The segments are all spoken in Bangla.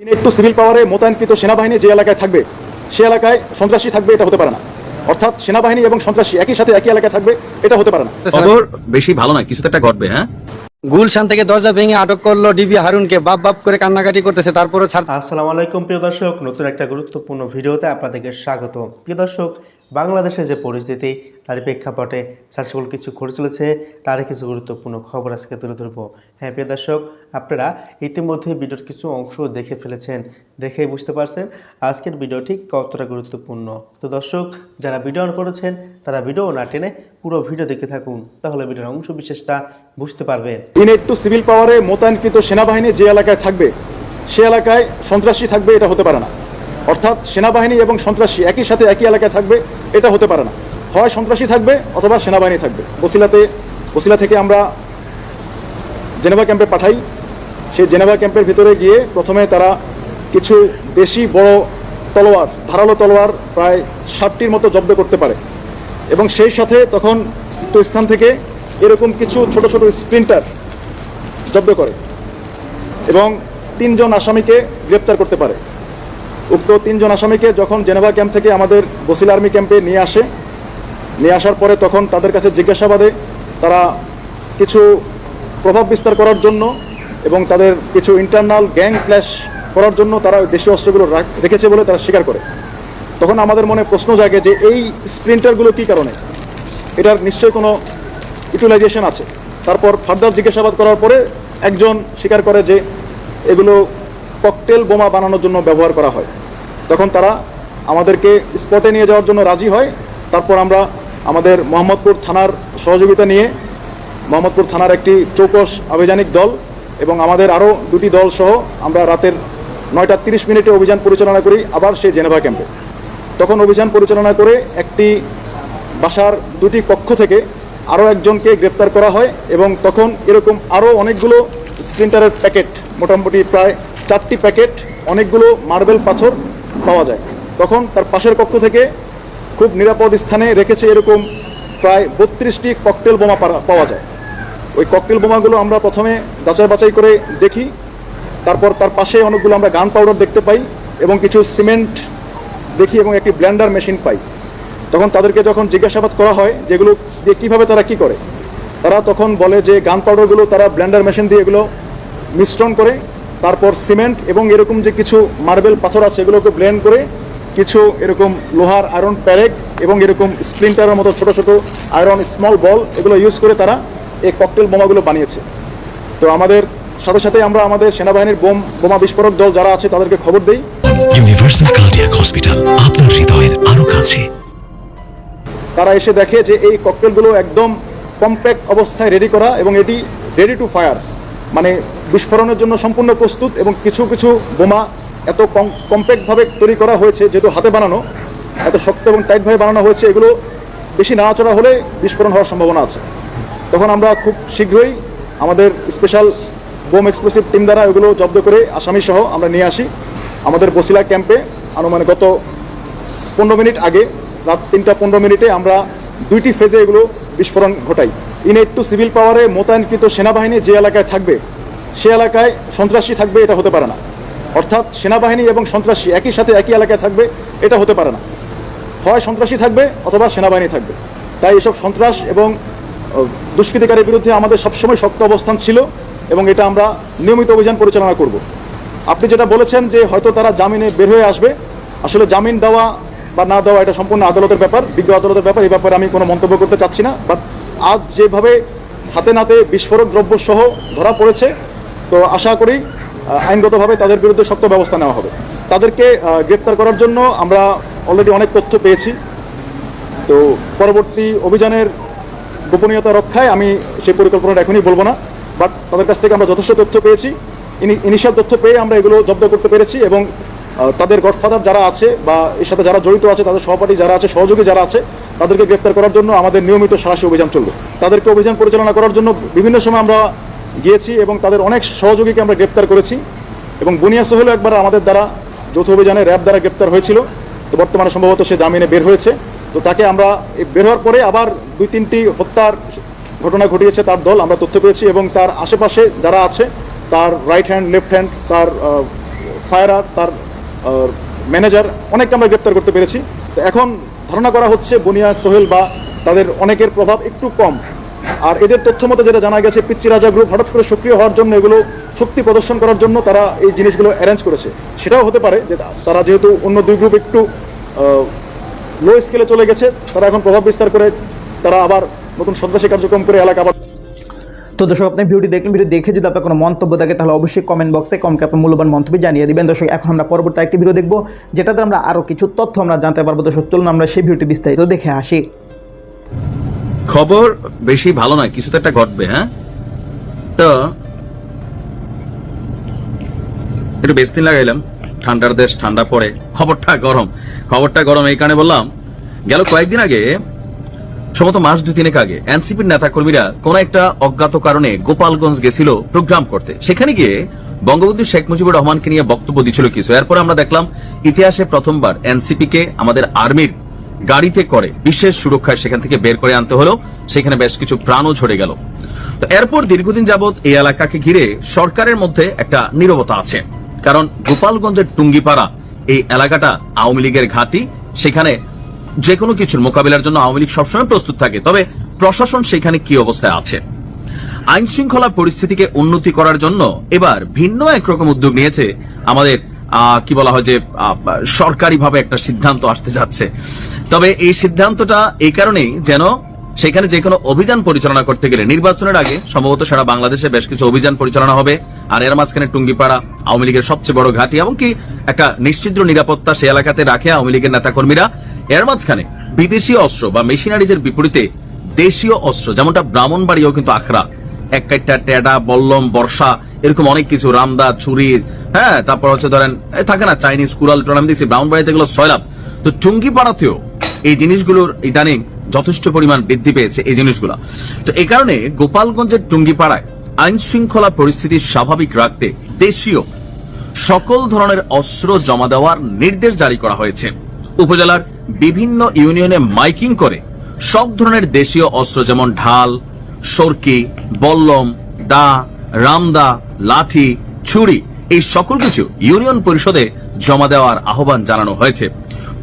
ইন টু সিভিল পাওয়ারে মোতায়েনকৃত সেনাবাহিনী যে এলাকায় থাকবে সে এলাকায় সন্ত্রাসী থাকবে এটা হতে পারে না। অর্থাৎ সেনাবাহিনী এবং সন্ত্রাসী একই সাথে একই এলাকায় থাকবে এটা হতে পারে না। খবর বেশি ভালো নয় কিছু তো একটা ঘটবে হ্যাঁ? গুলশান থেকে দরজা ভেঙে আটক করল ডিবি হারুনকে বাপ বাপ করে কান্নাকাটি করতেছে তারপরও ছাড় আসসালামু আলাইকুম প্রিয় দর্শক। নতুন একটা গুরুত্বপূর্ণ ভিডিওতে আপনাদেরকে স্বাগত প্রিয় দর্শক বাংলাদেশের যে পরিস্থিতি তার প্রেক্ষাপটে সার্সফুল কিছু ঘটে চলেছে তার কিছু গুরুত্বপূর্ণ খবর আজকে তুলে ধরবো। হ্যাঁ প্রিয় দর্শক, আপনারা ইতিমধ্যে ভিডিওর কিছু অংশ দেখে ফেলেছেন, দেখেই বুঝতে পারছেন আজকের ভিডিওটি কতটা গুরুত্বপূর্ণ। তো দর্শক, যারা ভিডিও অন করেছেন, তারা ভিডিও না টেনে পুরো ভিডিও দেখে থাকুন, তাহলে ভিডিওর অংশ বিশেষটা বুঝতে পারবেন। ইন টু সিভিল পাওয়ারে মোতায়েনকৃত সেনাবাহিনী যে এলাকায় থাকবে, সে এলাকায় সন্ত্রাসী থাকবে এটা হতে পারে না। অর্থাৎ সেনাবাহিনী এবং সন্ত্রাসী একই সাথে একই এলাকায় থাকবে, এটা হতে পারে না। হয় সন্ত্রাসী থাকবে অথবা সেনাবাহিনী থাকবে। বসিলাতে বসিলা থেকে আমরা জেনেভা ক্যাম্পে পাঠাই। সেই জেনেভা ক্যাম্পের ভিতরে গিয়ে প্রথমে তারা কিছু দেশি বড় তলোয়ার, ধারালো তলোয়ার প্রায় ষাটটির মতো জব্দ করতে পারে। এবং সেই সাথে তখন উক্ত স্থান থেকে এরকম কিছু ছোট ছোট স্প্রিন্টার জব্দ করে এবং তিনজন আসামিকে গ্রেপ্তার করতে পারে। উক্ত তিনজন আসামিকে যখন জেনেভা ক্যাম্প থেকে আমাদের বসিল আর্মি ক্যাম্পে নিয়ে আসে নিয়ে আসার পরে তখন তাদের কাছে জিজ্ঞাসাবাদে তারা কিছু প্রভাব বিস্তার করার জন্য এবং তাদের কিছু ইন্টারনাল গ্যাং ক্ল্যাশ করার জন্য তারা দেশীয় অস্ত্রগুলো রেখেছে বলে তারা স্বীকার করে। তখন আমাদের মনে প্রশ্ন জাগে যে এই স্প্রিন্টারগুলো কী কারণে? এটার নিশ্চয়ই কোনো ইউটিলাইজেশন আছে। তারপর ফার্দার জিজ্ঞাসাবাদ করার পরে একজন স্বীকার করে যে এগুলো ককটেল বোমা বানানোর জন্য ব্যবহার করা হয়। তখন তারা আমাদেরকে স্পটে নিয়ে যাওয়ার জন্য রাজি হয়। তারপর আমরা আমাদের মোহাম্মদপুর থানার সহযোগিতা নিয়ে মোহাম্মদপুর থানার একটি চৌকস আভিযানিক দল এবং আমাদের আরও দুটি দল সহ আমরা রাতের নয়টা তিরিশ মিনিটে অভিযান পরিচালনা করি আবার সেই জেনেভা ক্যাম্পে। তখন অভিযান পরিচালনা করে একটি বাসার দুটি কক্ষ থেকে আরও একজনকে গ্রেপ্তার করা হয় এবং তখন এরকম আরও অনেকগুলো স্প্রিন্টারের প্যাকেট, মোটামুটি প্রায় চারটি প্যাকেট, অনেকগুলো মার্বেল পাথর পাওয়া যায়। তখন তার পাশের কক্ষ থেকে খুব নিরাপদ স্থানে রেখেছে এরকম প্রায় বত্রিশটি ককটেল বোমা পাওয়া যায়। ওই ককটেল বোমাগুলো আমরা প্রথমে যাচাই বাছাই করে দেখি। তারপর তার পাশে অনেকগুলো আমরা গান পাউডার দেখতে পাই এবং কিছু সিমেন্ট দেখি এবং একটি ব্ল্যান্ডার মেশিন পাই। তখন তাদেরকে যখন জিজ্ঞাসাবাদ করা হয় যেগুলো দিয়ে কীভাবে তারা কি করে, তারা তখন বলে যে গান পাউডারগুলো তারা ব্ল্যান্ডার মেশিন দিয়ে এগুলো মিশ্রণ করে, তারপর সিমেন্ট এবং এরকম যে কিছু মার্বেল পাথর আছে এগুলোকে ব্লেন্ড করে কিছু এরকম লোহার আয়রন প্যারেক এবং এরকম স্প্রিন্টারের মতো ছোট ছোট আয়রন স্মল বল এগুলো ইউজ করে তারা এই ককটেল বোমাগুলো বানিয়েছে। তো আমাদের সাথে সাথে আমরা আমাদের সেনাবাহিনীর বোম বোমা বিস্ফোরক দল যারা আছে তাদেরকে খবর দেই। ইউনিভার্সাল কার্ডিয়াক হসপিটাল আপনার হৃদয়ের আরও কাছে। তারা এসে দেখে যে এই ককটেলগুলো একদম কম্প্যাক্ট অবস্থায় রেডি করা এবং এটি রেডি টু ফায়ার মানে বিস্ফোরণের জন্য সম্পূর্ণ প্রস্তুত এবং কিছু কিছু বোমা এত কম্প্যাক্টভাবে তৈরি করা হয়েছে, যেহেতু হাতে বানানো, এত শক্ত এবং টাইটভাবে বানানো হয়েছে, এগুলো বেশি নাড়াচড়া হলে বিস্ফোরণ হওয়ার সম্ভাবনা আছে। তখন আমরা খুব শীঘ্রই আমাদের স্পেশাল বোম এক্সপ্লোসিভ টিম দ্বারা এগুলো জব্দ করে আসামি সহ আমরা নিয়ে আসি। আমাদের বসিলা ক্যাম্পে আনুমানিক গত পনেরো মিনিট আগে, রাত তিনটা পনেরো মিনিটে আমরা দুইটি ফেজে এগুলো বিস্ফোরণ ঘটাই। ইন টু সিভিল পাওয়ারে মোতায়েনকৃত সেনাবাহিনী যে এলাকায় থাকবে, সে এলাকায় সন্ত্রাসী থাকবে এটা হতে পারে না। অর্থাৎ সেনাবাহিনী এবং সন্ত্রাসী একই সাথে একই এলাকায় থাকবে, এটা হতে পারে না। হয় সন্ত্রাসী থাকবে অথবা সেনাবাহিনী থাকবে। তাই এসব সন্ত্রাস এবং দুষ্কৃতিকারীর বিরুদ্ধে আমাদের সবসময় শক্ত অবস্থান ছিল এবং এটা আমরা নিয়মিত অভিযান পরিচালনা করব। আপনি যেটা বলেছেন যে হয়তো তারা জামিনে বের হয়ে আসবে, আসলে জামিন দেওয়া বা না দেওয়া এটা সম্পূর্ণ আদালতের ব্যাপার, বিজ্ঞ আদালতের ব্যাপার, এই ব্যাপারে আমি কোনো মন্তব্য করতে চাচ্ছি না। বাট আজ যেভাবে হাতে নাতে বিস্ফোরক দ্রব্য সহ ধরা পড়েছে, তো আশা করি আইনগতভাবে তাদের বিরুদ্ধে শক্ত ব্যবস্থা নেওয়া হবে। তাদেরকে গ্রেপ্তার করার জন্য আমরা অলরেডি অনেক তথ্য পেয়েছি। তো পরবর্তী অভিযানের গোপনীয়তা রক্ষায় আমি সেই পরিকল্পনাটা এখনই বলব না বাট তাদের কাছ থেকে আমরা যথেষ্ট তথ্য পেয়েছি। ইনিশিয়াল তথ্য পেয়ে আমরা এগুলো জব্দ করতে পেরেছি এবং তাদের গডফাদার যারা আছে বা এর সাথে যারা জড়িত আছে, তাদের সহপাঠী যারা আছে, সহযোগী যারা আছে, তাদেরকে গ্রেপ্তার করার জন্য আমাদের নিয়মিত সারাশি অভিযান চলবে। তাদেরকে অভিযান পরিচালনা করার জন্য বিভিন্ন সময় আমরা গিয়েছি এবং তাদের অনেক সহযোগীকে আমরা গ্রেপ্তার করেছি এবং বুনিয়া সোহেলও একবার আমাদের দ্বারা যৌথ অভিযানে র্যাব দ্বারা গ্রেপ্তার হয়েছিল। তো বর্তমানে সম্ভবত সে জামিনে বের হয়েছে। তো তাকে আমরা বের হওয়ার পরে আবার দুই তিনটি হত্যার ঘটনা ঘটিয়েছে তার দল, আমরা তথ্য পেয়েছি এবং তার আশেপাশে যারা আছে, তার রাইট হ্যান্ড লেফট হ্যান্ড তার ফায়ারার তার ম্যানেজার অনেককে আমরা গ্রেপ্তার করতে পেরেছি। তো এখন ধারণা করা হচ্ছে বনিয়া সোহেল বা তাদের অনেকের প্রভাব একটু কম। আর এদের তথ্য মতো যেটা জানা গেছে পিচ্চি রাজা গ্রুপ হঠাৎ করে সক্রিয় হওয়ার জন্য এগুলো শক্তি প্রদর্শন করার জন্য তারা এই জিনিসগুলো অ্যারেঞ্জ করেছে। সেটাও হতে পারে যে তারা যেহেতু অন্য দুই গ্রুপ একটু লো স্কেলে চলে গেছে, তারা এখন প্রভাব বিস্তার করে তারা আবার নতুন সন্ত্রাসী কার্যক্রম করে এলাকা আবার তো দর্শক, আপনি ভিডিওটি দেখলেন, ভিডিও দেখে যদি আপনার কোনো মন্তব্য থাকে, তাহলে অবশ্যই কমেন্ট বক্সে কমকে আপনার মূল্যবান মন্তব্য জানিয়ে দিবেন। দর্শক, এখন আমরা পরবর্তী একটি ভিডিও দেখব, যেটাতে আমরা আরও কিছু তথ্য আমরা জানতে পারব। দর্শক, চলুন আমরা সেই ভিডিওটি বিস্তারিত দেখে আসি। খবর বেশি ভালো নয়, কিছু তো একটা ঘটবে হ্যাঁ? তো, একটু বেশ দিন লাগাইলাম, ঠান্ডার দেশ, ঠান্ডা পড়ে খবরটা গরম খবরটা গরম এই কারণে বললাম, গেল কয়েকদিন আগে, সম্ভবত মাস দুই তিনেক আগে, এনসিপির নেতা কর্মীরা কোন একটা অজ্ঞাত কারণে গোপালগঞ্জ গেছিল প্রোগ্রাম করতে। সেখানে গিয়ে বঙ্গবন্ধু শেখ মুজিবুর রহমানকে নিয়ে বক্তব্য দিছিল কিছু। এরপরে আমরা দেখলাম, ইতিহাসে প্রথমবার এনসিপি কে আমাদের আর্মির গাড়িতে করে বিশেষ সুরক্ষায় সেখান থেকে বের করে আনতে হলো। সেখানে বেশ কিছু প্রাণও ঝরে গেল। তো এরপর দীর্ঘদিন যাবৎ এই এলাকাকে ঘিরে সরকারের মধ্যে একটা নীরবতা আছে। কারণ গোপালগঞ্জের টুঙ্গিপাড়া এই এলাকাটা আওয়ামী লীগের ঘাঁটি। সেখানে যে কোনো কিছুর মোকাবিলার জন্য আওয়ামী লীগ সবসময় প্রস্তুত থাকে। তবে প্রশাসন সেখানে কি অবস্থায় আছে? আইন শৃঙ্খলা পরিস্থিতিকে উন্নতি করার জন্য এবার ভিন্ন একরকম উদ্যোগ নিয়েছে আমাদের কি বলা হয় যে সরকারিভাবে একটা সিদ্ধান্ত আসতে যাচ্ছে। তবে এই সিদ্ধান্তটা এই কারণেই যেন সেখানে যে কোনো অভিযান পরিচালনা করতে গেলে, নির্বাচনের আগে সম্ভবত সারা বাংলাদেশে বেশ কিছু অভিযান পরিচালনা হবে, আর এর মাঝখানে টুঙ্গিপাড়া আওয়ামী লীগের সবচেয়ে বড় ঘাঁটি, এমনকি একটা নিশ্চিদ্র নিরাপত্তা সে এলাকাতে রাখে আওয়ামী লীগের নেতাকর্মীরা। এর মাঝখানে বিদেশি অস্ত্র বা মেশিনারিজের বিপরীতে দেশীয় অস্ত্র, যেমনটা ব্রাহ্মণবাড়িও কিন্তু আখড়া। এক একটা টেডা, বল্লম, বর্ষা, এরকম অনেক কিছু, রামদা, ছুরি হ্যাঁ তারপর হচ্ছে ধরেন থাকে না চাইনিজ কুরাল আমি দেখছি ব্রাহ্মণবাড়িতে এগুলো সয়লাভ তো টুঙ্গি পাড়াতেও এই জিনিসগুলোর ইদানিং যথেষ্ট পরিমাণ বৃদ্ধি পেয়েছে এই জিনিসগুলো। তো এই কারণে গোপালগঞ্জের টুঙ্গিপাড়ায় আইন শৃঙ্খলা পরিস্থিতি স্বাভাবিক রাখতে দেশীয় সকল ধরনের অস্ত্র জমা দেওয়ার নির্দেশ জারি করা হয়েছে। উপজেলার বিভিন্ন ইউনিয়নে মাইকিং করে সব ধরনের দেশীয় অস্ত্র যেমন ঢাল, সরকি, বল্লম, দা, রামদা, লাঠি, ছুরি এই সকল কিছু ইউনিয়ন পরিষদে জমা দেওয়ার আহ্বান জানানো হয়েছে।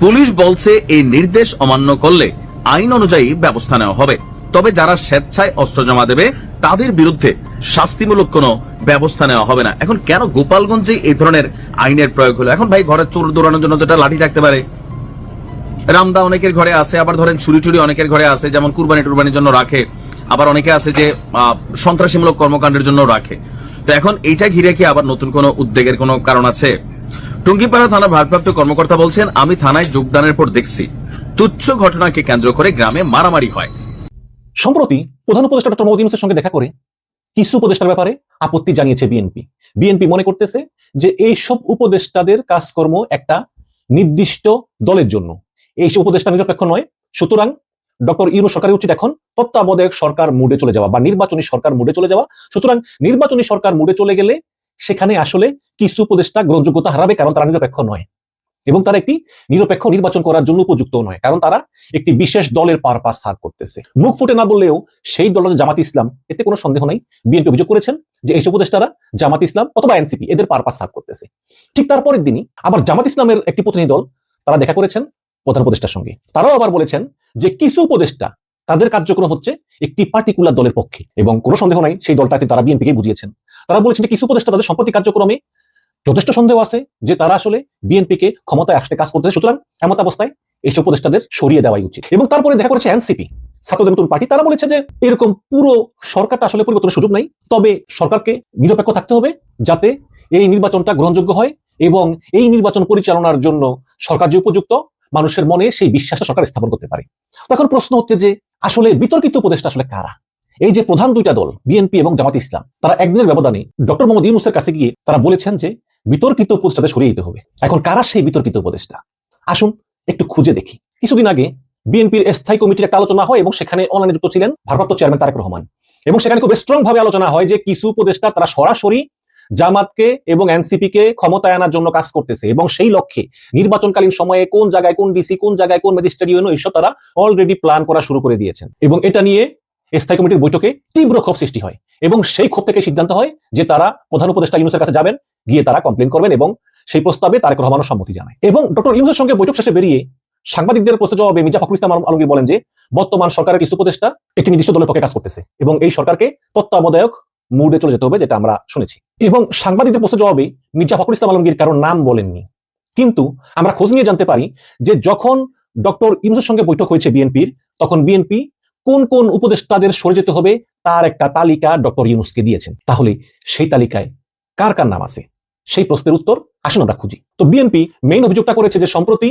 পুলিশ বলছে, এই নির্দেশ অমান্য করলে আইন অনুযায়ী ব্যবস্থা নেওয়া হবে। তবে যারা স্বেচ্ছায় অস্ত্র জমা দেবে, তাদের বিরুদ্ধে শাস্তিমূলক কোনো ব্যবস্থা নেওয়া হবে না। এখন কেন গোপালগঞ্জে এই ধরনের আইনের প্রয়োগ হলো? এখন ভাই ঘরে চোর দৌড়ানোর জন্য তো লাঠি থাকতে পারে। রামদা অনেকের ঘরে আছে, আবার ধরেন ছুরি টুরি অনেকের ঘরে আছে, যেমন কুরবানি টুরবানির জন্য রাখে। আবার অনেকে আছে যে সন্ত্রাসীমূলক কর্মকাণ্ডের জন্য রাখে। তো এখন এইটা ঘিরে কি আবার নতুন কোনো উদ্বেগের কোনো কারণ আছে? টুঙ্গিপাড়া থানার ভারপ্রাপ্ত কর্মকর্তা বলছেন, আমি থানায় যোগদানের পর দেখছি, তুচ্ছ ঘটনাকে কেন্দ্র করে গ্রামে মারামারি হয়। সম্প্রতি প্রধান উপদেষ্টা ডক্টর মোহাম্মদ সঙ্গে দেখা করে কিছু উপদেষ্টার ব্যাপারে আপত্তি জানিয়েছে বিএনপি। বিএনপি মনে করতেছে যে এই সব উপদেষ্টাদের কাজকর্ম একটা নির্দিষ্ট দলের জন্য। এই সব উপদেষ্টা নিরপেক্ষ নয়, সুতরাং ডক্টর ইউনূস সরকারের উচিত এখন তত্ত্বাবধায়ক সরকার মুডে চলে যাওয়া বা নির্বাচনী সরকার মুডে চলে যাওয়া। সুতরাং নির্বাচনী সরকার মুডে চলে গেলে সেখানে আসলে কিছু উপদেষ্টা গ্রহণযোগ্যতা হারাবে কারণ তারা নিরপেক্ষ নয়। এবং তারা একটি নিরপেক্ষ নির্বাচন করার জন্য উপযুক্ত নয়, কারণ তারা একটি বিশেষ দলের পারপাস সার্ভ করতেছে। মুখ ফুটে না বললেও সেই দল জামাত ইসলাম। এতে কোনো সন্দেহ নাই। বিএনপি অভিযোগ করেছেন যে এইসব উপদেষ্টারা জামাত ইসলাম অথবা এনসিপি এদের পারপাস সার্ভ করতেছে। ঠিক তারপরের দিনই আবার জামাত ইসলামের একটি প্রতিনিধি দল তারা দেখা করেছেন প্রধান উপদেষ্টার সঙ্গে। তারাও আবার বলেছেন যে কিছু উপদেষ্টা তাদের কার্যক্রম হচ্ছে একটি পার্টিকুলার দলের পক্ষে। এবং কোনো সন্দেহ নাই, সেই দলটাতে তারা বিএনপিকে বুঝিয়েছেন। তারা বলেছেন যে কিছু উপদেষ্টা তাদের সম্পত্তি কার্যক্রমে যথেষ্ট সন্দেহ আছে যে তারা আসলে বিএনপিকে ক্ষমতায় আসতে কাজ করতেছে। সুতরাং এমত অবস্থায় এইসব উপদেষ্টাদের সরিয়ে দেওয়াই উচিত। এবং তারপরে দেখা করেছে এনসিপি ছাত্রদের নতুন পার্টি। তারা বলেছে যে এরকম পুরো সরকারটা আসলে পরিবর্তনের সুযোগ নাই। তবে সরকারকে নিরপেক্ষ থাকতে হবে যাতে এই নির্বাচনটা গ্রহণযোগ্য হয় এবং এই নির্বাচন পরিচালনার জন্য সরকার যে উপযুক্ত মানুষের মনে সেই বিশ্বাসটা সরকার স্থাপন করতে পারে। তখন প্রশ্ন হচ্ছে যে, আসলে বিতর্কিত উপদেষ্টা আসলে কারা? এই যে প্রধান দুইটা দল, বিএনপি এবং জামাত ইসলাম, তারা একদিনের ব্যবধানে ডক্টর মোহাম্মদ ইউনুসের কাছে গিয়ে তারা বলেছেন যে, বিতর্কিত উপদেষ্টাদের সরিয়ে দিতে হবে। এখন কারা সেই বিতর্কিত উপদেষ্টা? আসুন একটু খুঁজে দেখি। কিছুদিন আগে বিএনপির স্থায়ী কমিটির একটা আলোচনা হয় এবং সেখানে অনলাইনে যুক্ত ছিলেন ভারপ্রাপ্ত চেয়ারম্যান তারেক রহমান। এবং সেখানে খুব স্ট্রং ভাবে আলোচনা হয় যে, কিছু উপদেষ্টা তারা সরাসরি জামাতকে এবং এনসিপি কে ক্ষমতায় আনার জন্য কাজ করতেছে এবং সেই লক্ষ্যে নির্বাচনকালীন সময়ে কোন জায়গায় কোন ডিসি, কোন জায়গায় কোন ম্যাজিস্ট্রেট ইউনো এইসব তারা অলরেডি প্ল্যান করা শুরু করে দিয়েছেন। এবং এটা নিয়ে স্থায়ী কমিটির বৈঠকে তীব্র ক্ষোভ সৃষ্টি হয় এবং সেই ক্ষোভ থেকে সিদ্ধান্ত হয় যে তারা প্রধান উপদেষ্টা ইউনুসের কাছে যাবেন, গিয়ে তারা কমপ্লেন করবেন এবং সেই প্রস্তাবে তারেক রহমানও সম্মতি জানায়। এবং ডক্টর ইউনুসের সঙ্গে বৈঠক শেষে বেরিয়ে সাংবাদিকদের প্রশ্নের জবাবে মির্জা ফখরুল ইসলাম আলমগীর বলেন যে, বর্তমান সরকারের কিছু উপদেষ্টা একটি নির্দিষ্ট দলের পক্ষে কাজ করতেছে এবং এই সরকারকে তত্ত্বাবধায়ক মুডে চলে যেতে হবে, যেটা আমরা শুনেছি। এবং সাংবাদিকদের প্রশ্নের জবাবে মির্জা ফখরুল ইসলাম আলমগীর কারোর নাম বলেননি। কিন্তু আমরা খোঁজ নিয়ে জানতে পারি যে যখন ডক্টর ইউনুসের সঙ্গে বৈঠক হয়েছে বিএনপির, তখন বিএনপি কোন কোন উপদেষ্টাদের সরে যেতে হবে তার একটা তালিকা ডক্টর ইউনুসকে দিয়েছেন। তাহলে সেই তালিকায় কার কার নাম আছে? সেই প্রশ্নের উত্তর আসুন আমরা খুঁজি। তো বিএনপি মেইন অভিযোগটা করেছে যে সম্প্রতি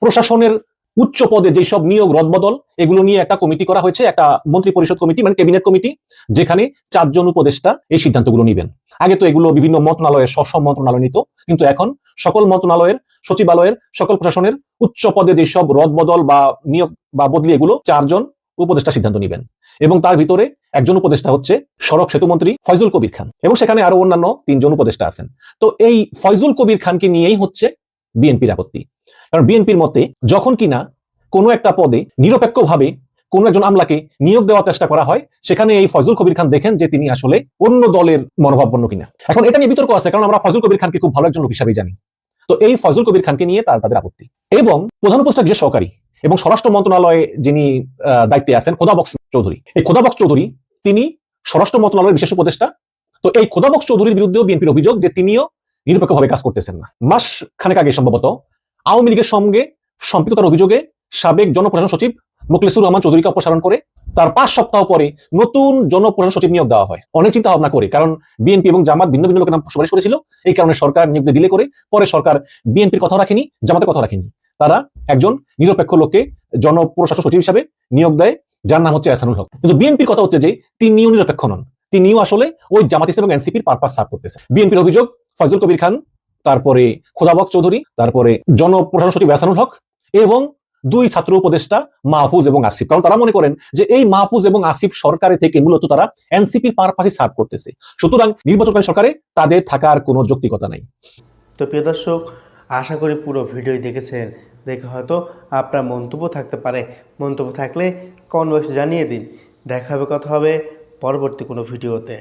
প্রশাসনের উচ্চ পদে যেসব নিয়োগ রদবদল, এগুলো নিয়ে একটা কমিটি করা হয়েছে, একটা মন্ত্রী পরিষদ কমিটি মানে ক্যাবিনেট কমিটি, যেখানে চারজন উপদেষ্টা এই সিদ্ধান্তগুলো নেবেন। আগে তো এগুলো বিভিন্ন মন্ত্রণালয়ের স্ব মন্ত্রণালয় নিত, কিন্তু এখন সকল মন্ত্রণালয়ের, সচিবালয়ের, সকল প্রশাসনের উচ্চ পদে যেসব রদবদল বা নিয়োগ বা বদলি এগুলো, চারজন উপদেষ্টা সিদ্ধান্ত নেবেন। এবং তার ভিতরে একজন উপদেষ্টা হচ্ছে সড়ক সেতু মন্ত্রী ফয়জুল কবির খান এবং সেখানে আরও অন্যান্য তিনজন উপদেষ্টা আছেন। তো এই ফয়জুল কবির খানকে নিয়েই হচ্ছে বিএনপির আপত্তি। কারণ বিএনপির মতে যখন কিনা কোনো একটা পদে নিরপেক্ষভাবে কোনো একজন আমলাকে নিয়োগ দেওয়ার চেষ্টা করা হয়, সেখানে এই ফয়জুল কবির খান দেখেন যে তিনি আসলে অন্য দলের মনোভাবপন্ন কিনা। এখন এটা নিয়ে বিতর্ক আছে, কারণ আমরা ফয়জুল কবির খানকে খুব ভালো একজন লোক হিসাবে জানি। তো এই ফয়জুল কবির খানকে নিয়ে তার তাদের আপত্তি। এবং প্রধান উপদেষ্টা যে সহকারী এবং স্বরাষ্ট্র মন্ত্রণালয়ে যিনি দায়িত্বে আছেন খোদাবক্স চৌধুরী, এই খোদাবক্স চৌধুরী তিনি স্বরাষ্ট্র মন্ত্রণালয়ের বিশেষ উপদেষ্টা। তো এই খোদাবক্স চৌধুরীর বিরুদ্ধেও বিএনপির অভিযোগ যে তিনিও নিরপেক্ষভাবে কাজ করতেছেন না। মাস খানেক আগে সম্ভবত আওয়ামী লীগের সঙ্গে সম্পৃক্ততার অভিযোগে সাবেক জনপ্রশাসন সচিব মুখলিসুর রহমান চৌধুরীকে অপসারণ করে তার পাঁচ সপ্তাহ পরে নতুন জনপ্রশাসন সচিব নিয়োগ দেওয়া হয়। অনেক চিন্তা ভাবনা করে, কারণ বিএনপি এবং জামাত ভিন্ন ভিন্ন লোকের নাম সুপারিশ করেছিল। এই কারণে সরকার নিয়োগ দিলে করে পরে সরকার বিএনপির কথা রাখেনি, জামাতের কথা রাখেনি। তারা একজন নিরপেক্ষ লোককে জনপ্রশাসন সচিব হিসাবে নিয়োগ দেয়, যার নাম হচ্ছে এসানুল হক। কিন্তু বিএনপির কথা হচ্ছে যে, তিনিও নিরপেক্ষ নন। তিনিও আসলে ওই জামাত ইসলাম এবং এনসিপির পারপাস সার্ভ করতেছে। বিএনপির অভিযোগ ফজল কবির খান তারপরে খোদাবক চৌধুরী, তারপরে জনপ্রশাসন সচিব এসানুল হক এবং দুই ছাত্র উপদেষ্টা মাহফুজ এবং আসিফ। কারণ তারা মনে করেন যে এই মাহফুজ এবং আসিফ সরকারে থেকে মূলত তারা এনসিপির পারপাসই সার্ভ করতেছে। সুতরাং নির্বাচনকালীন সরকারে তাদের থাকার কোনো যৌক্তিকতা নাই। তো প্রিয় দর্শক, আশা করি পুরো ভিডিও দেখেছেন। দেখে হয়তো আপনার মন্তব্য থাকতে পারে। মন্তব্য থাকলে কমেন্ট বক্সে জানিয়ে দিন। দেখা হবে, কথা হবে পরবর্তী কোনো ভিডিওতে।